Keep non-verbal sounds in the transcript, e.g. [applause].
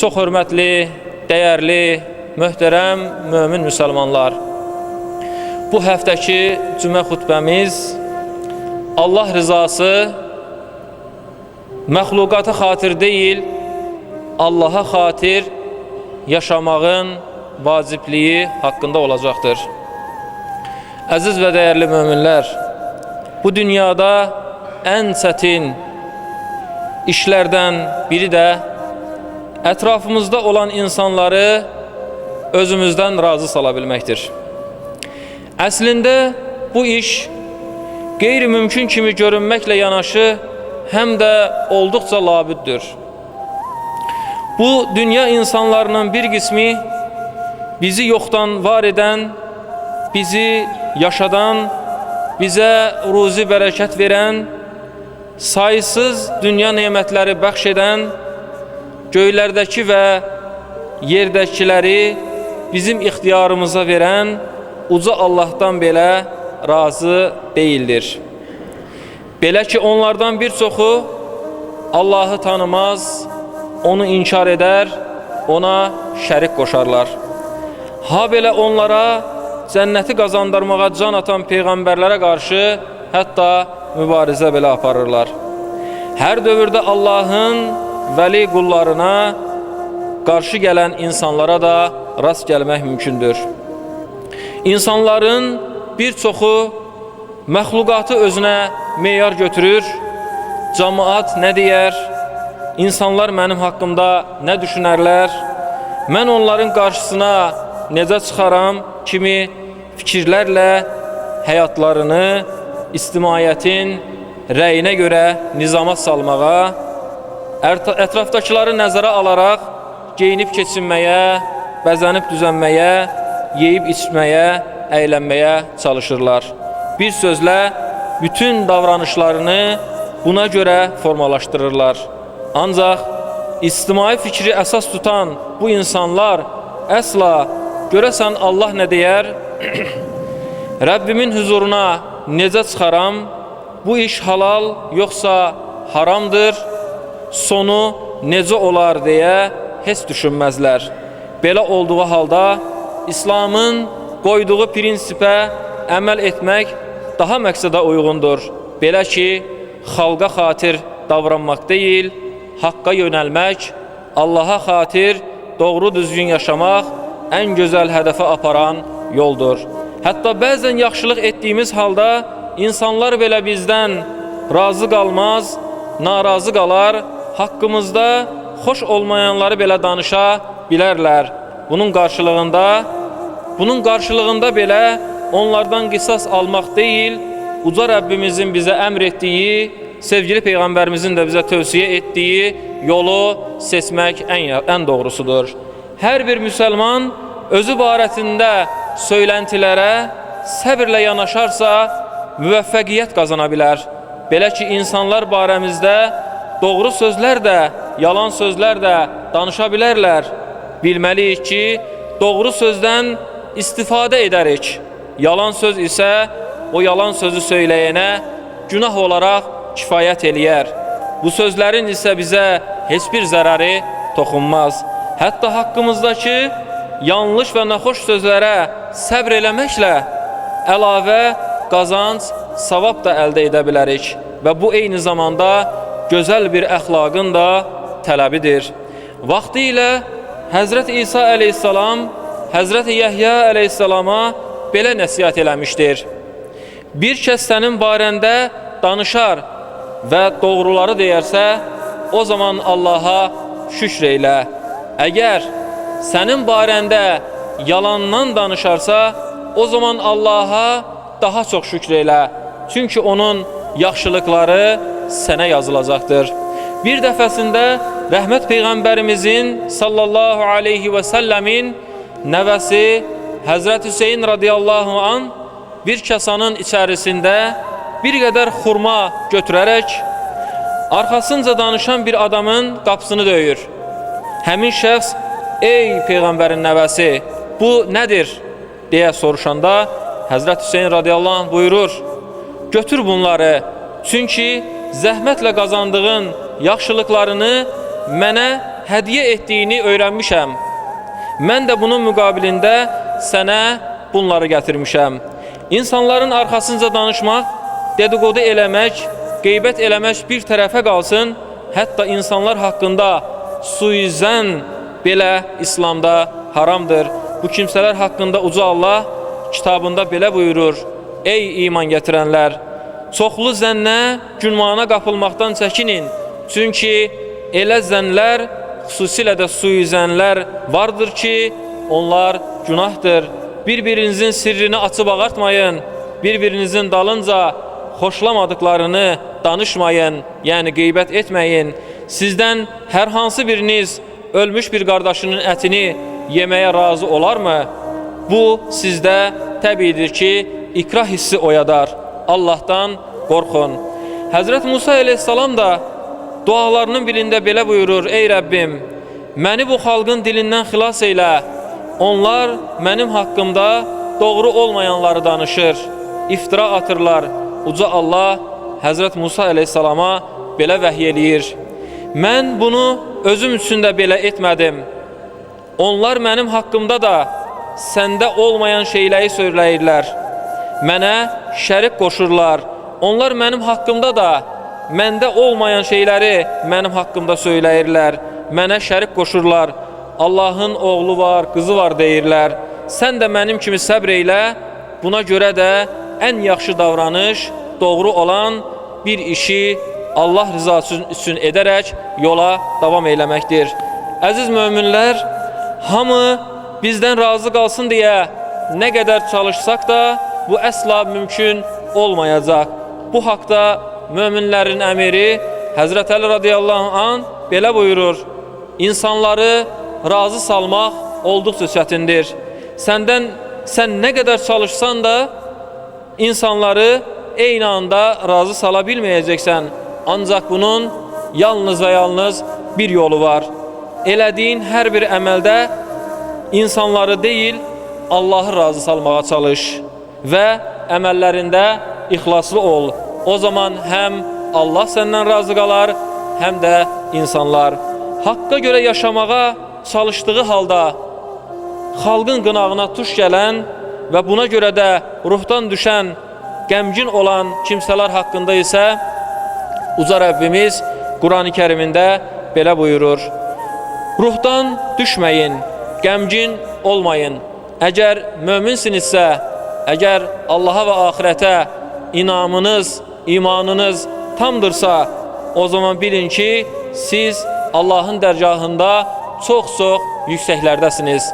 Çox hörmətli, dəyərli, möhtərəm mömin müsəlmanlar. Bu həftəki cümə xutbəmiz Allah rızası məxluqata xatir deyil, Allaha xatir yaşamağın vacibliyi haqqında olacaqdır. Əziz və dəyərli möminlər, bu dünyada ən çətin işlərdən biri də ətrafımızda olan insanları özümüzdən razı sala bilməkdir. Əslində bu iş qeyri-mümkün kimi görünməklə yanaşı həm də olduqca labüddür. Bu dünya insanlarının bir qismi bizi yoxdan var edən, bizi yaşadan, bizə ruzi bərəkət verən, sayısız dünya nemətləri bəxş edən, göylərdəki və yerdəkiləri bizim ixtiyarımıza verən uca Allahdan belə razı deyildir. Belə ki, onlardan bir çoxu Allahı tanımaz, onu inkar edər, ona şərik qoşarlar. Ha belə onlara cənnəti qazandırmağa can atan peyğəmbərlərə qarşı hətta mübarizə belə aparırlar. Hər dövrdə Allahın vəli qullarına qarşı gələn insanlara da rast gəlmək mümkündür. İnsanların bir çoxu məxluqatı özünə meyar götürür, cəmaat nə deyər, insanlar mənim haqqımda nə düşünərlər, mən onların qarşısına necə çıxaram kimi fikirlərlə həyatlarını ictimaiyyətin rəyinə görə nizama salmağa, ətrafdakıları nəzərə alaraq geyinib keçinməyə, bəzənib düzənməyə, yeyib içməyə, əylənməyə çalışırlar. Bir sözlə bütün davranışlarını buna görə formalaşdırırlar. Ancaq ictimai fikri əsas tutan bu insanlar əsla görəsən Allah nə deyər? [clears throat] Rəbbimin huzuruna necə çıxaram? Bu iş halal yoxsa haramdır? Sonu necə olar deyə heç düşünməzlər. Belə olduğu halda İslamın qoyduğu prinsipə əməl etmək daha məqsədə uyğundur. Belə ki, xalqa xatir davranmaq deyil, haqqa yönəlmək, Allaha xatir doğru düzgün yaşamaq ən gözəl hədəfə aparan yoldur. Hətta bəzən yaxşılıq etdiyimiz halda insanlar belə bizdən razı qalmaz, narazı qalar, haqqımızda xoş olmayanları belə danışa bilərlər. Bunun qarşılığında bunun qarşılığında belə onlardan qisas almaq deyil, uca Rəbbimizin bizə əmr etdiyi, sevgili peyğəmbərimizin də bizə tövsiyə etdiyi yolu seçmək ən ən doğrusudur. Hər bir müsəlman özü barəsində söyləntilərə səbirlə yanaşarsa müvəffəqiyyət qazana bilər. Belə ki, insanlar barəmizdə doğru sözlər də, yalan sözlər də danışa bilərlər. Bilməliyik ki, doğru sözdən istifadə edərik. Yalan söz isə o yalan sözü söyləyənə günah olaraq kifayət eləyər. Bu sözlərin isə bizə heç bir zərəri toxunmaz. Hətta haqqımızdakı yanlış və naxoş sözlərə səbr eləməklə əlavə qazanc, savab da əldə edə bilərik və bu eyni zamanda gözəl bir əxlaqın da tələbidir. Vaxtı ilə Həzrət İsa əleyhissalam Həzrət Yəhya əleyhissalama belə nəsihət eləmişdir. Bir kəs sənin barəndə danışar və doğruları deyərsə, o zaman Allaha şükr eylə. Əgər sənin barəndə yalandan danışarsa, o zaman Allaha daha çox şükr eylə. Çünki onun yaxşılıqları sənə yazılacaqdır. Bir dəfəsində rəhmət peyğəmbərimizin sallallahu aleyhi və səlləmin nəvəsi Həzrət Hüseyn radiyallahu an bir kasanın içərisində bir qədər xurma götürərək arxasınca danışan bir adamın qapısını döyür. Həmin şəxs ey peyğəmbərin nəvəsi bu nədir deyə soruşanda Həzrət Hüseyn radiyallahu anh buyurur götür bunları çünki zəhmətlə qazandığın yaxşılıqlarını mənə hədiyyə etdiyini öyrənmişəm. Mən də bunun müqabilində sənə bunları gətirmişəm. İnsanların arxasınca danışmaq, dedikodu eləmək, qeybət eləmək bir tərəfə qalsın, hətta insanlar haqqında suizən belə İslamda haramdır. Bu kimsələr haqqında uca Allah kitabında belə buyurur: Ey iman gətirənlər, çoxlu zənnə, günmana qapılmaqdan çəkinin. Çünki elə zənlər, xüsusilə də suizənlər vardır ki, onlar günahdır. Bir-birinizin sirrini açıb ağartmayın. Bir-birinizin dalınca xoşlamadıklarını danışmayın, yəni qeybət etməyin. Sizdən hər hansı biriniz ölmüş bir qardaşının ətini yeməyə razı olarmı? Bu sizdə təbiidir ki, ikrah hissi oyadar. Allahdan qorxun. Həzrət Musa əleyhissalam da dualarının birində belə buyurur: Ey Rəbbim, məni bu xalqın dilindən xilas eylə. Onlar mənim haqqımda doğru olmayanları danışır, iftira atırlar. Uca Allah Həzrət Musa əleyhissalama belə vəhy eləyir. Mən bunu özüm üçün də belə etmədim. Onlar mənim haqqımda da səndə olmayan şeyləri söyləyirlər. Mənə şərik qoşurlar. Onlar mənim haqqımda da məndə olmayan şeyləri mənim haqqımda söyləyirlər. Mənə şərik qoşurlar. Allahın oğlu var, qızı var deyirlər. Sən də mənim kimi səbr eylə. Buna görə də ən yaxşı davranış doğru olan bir işi Allah rızası üçün edərək yola davam eləməkdir. Əziz möminlər, hamı bizdən razı qalsın deyə nə qədər çalışsaq da bu əsla mümkün olmayacaq. Bu haqda möminlərin əmiri Həzrət Əli radiyallahu an belə buyurur: İnsanları razı salmaq olduqca çətindir. Səndən sən nə qədər çalışsan da insanları eyni anda razı sala bilməyəcəksən. Ancaq bunun yalnız və yalnız bir yolu var. Elədiyin hər bir əməldə insanları deyil, Allahı razı salmağa çalış və əməllərində ixlaslı ol. O zaman həm Allah səndən razı qalar, həm də insanlar. Haqqa görə yaşamağa çalışdığı halda xalqın qınağına tuş gələn və buna görə də ruhdan düşən, qəmgin olan kimsələr haqqında isə Uca Rəbbimiz Qurani Kərimində belə buyurur. Ruhdan düşməyin, qəmgin olmayın. Əgər möminsinizsə, əgər Allaha və axirətə inamınız, imanınız tamdırsa, o zaman bilin ki, siz Allahın dərgahında çox-çox yüksəklərdəsiniz.